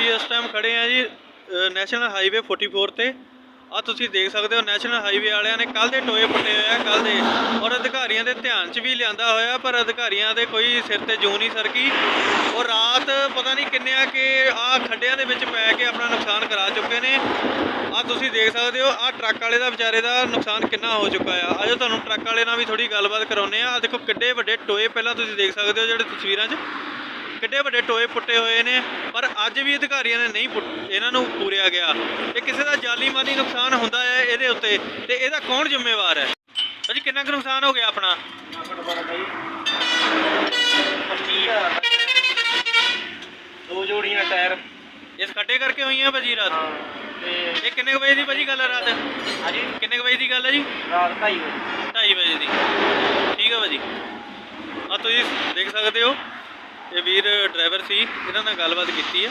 ਅਸੀਂ ਇਸ ਟਾਈਮ ਖੜੇ ਆ ਜੀ ਨੈਸ਼ਨਲ ਹਾਈਵੇ 44 ਤੇ। ਆ ਤੁਸੀਂ ਦੇਖ ਸਕਦੇ ਹੋ ਨੈਸ਼ਨਲ ਹਾਈਵੇ ਵਾਲਿਆਂ ਨੇ ਕੱਲ ਦੇ ਟੋਏ ਪੱਟੇ ਹੋਏ ਆ ਕੱਲ ਦੇ। ਔਰ ਅਧਿਕਾਰੀਆਂ ਦੇ ਧਿਆਨ 'ਚ ਵੀ ਲਿਆਂਦਾ ਹੋਇਆ, ਪਰ ਅਧਿਕਾਰੀਆਂ ਦੇ ਕੋਈ ਸਿਰ ਤੇ ਜੂ ਨਹੀਂ ਸਰਕੀ। ਔਰ ਰਾਤ ਪਤਾ ਨਹੀਂ ਕਿੰਨੇ ਆ ਕਿ ਆ ਖੱਡਿਆਂ ਦੇ ਵਿੱਚ ਪੈ ਕੇ ਆਪਣਾ ਨੁਕਸਾਨ ਕਰਾ ਚੁੱਕੇ ਨੇ। ਆ ਤੁਸੀਂ ਦੇਖ ਸਕਦੇ ਹੋ ਆ ਟਰੱਕ ਵਾਲੇ ਦਾ ਵਿਚਾਰੇ ਦਾ ਨੁਕਸਾਨ ਕਿੰਨਾ ਹੋ ਚੁੱਕਾ ਆ। ਆਜੋ ਤੁਹਾਨੂੰ ਟਰੱਕ ਵਾਲੇ ਨਾਲ ਵੀ ਥੋੜੀ ਗੱਲਬਾਤ ਕਰਾਉਨੇ ਆ। ਆ ਦੇਖੋ ਕਿੱਡੇ ਵੱਡੇ ਟੋਏ ਪਹਿਲਾਂ ਤੁਸੀਂ ਦੇਖ ਸਕਦੇ ਹੋ, ਜਿਹੜੇ ਤਸਵੀਰਾਂ 'ਚ। ਕਿੱਡੇ ਵੱਡੇ ਟੋਏ ਪੁੱਟੇ ਹੋਏ ਨੇ ਪਰ ਅੱਜ ਵੀ ਅਧਿਕਾਰੀਆਂ ਨੇ ਨਹੀਂ ਇਹਨਾਂ ਨੂੰ ਪੂਰਿਆ ਗਿਆ। ਇਹ ਕਿਸੇ ਦਾ ਜਾਨੀ ਮਾਨੀ ਨੁਕਸਾਨ ਹੁੰਦਾ ਹੈ ਇਹਦੇ ਉੱਤੇ ਤੇ ਇਹਦਾ ਕੌਣ ਜ਼ਿੰਮੇਵਾਰ ਹੈ? ਭਾਜੀ ਕਿੰਨਾ ਕੁ ਨੁਕਸਾਨ ਹੋ ਗਿਆ ਆਪਣਾ? ਦੋ ਜੋੜੀਆਂ ਟਾਇਰ। ਇਸ ਖੱਡੇ ਕਰਕੇ ਹੋਈਆਂ ਭਾਜੀ ਰਾਤ? ਤੇ ਇਹ ਕਿੰਨੇ ਵਜੇ ਦੀ ਭਾਜੀ ਗੱਲ ਹੈ ਰਾਤ? ਹਾਂਜੀ। ਕਿੰਨੇ ਵਜੇ ਦੀ ਗੱਲ ਹੈ ਜੀ? ਰਾਤ 2:30 ਵਜੇ। 2:30 ਵਜੇ ਦੀ। ਠੀਕ ਹੈ ਭਾਜੀ ਆ ਤੁਸੀਂ ਦੇਖ ਸਕਦੇ ਹੋ ਇਹ ਵੀਰ ਡਰਾਈਵਰ ਸੀ ਇਹਨਾਂ ਨਾਲ ਗੱਲਬਾਤ ਕੀਤੀ ਹੈ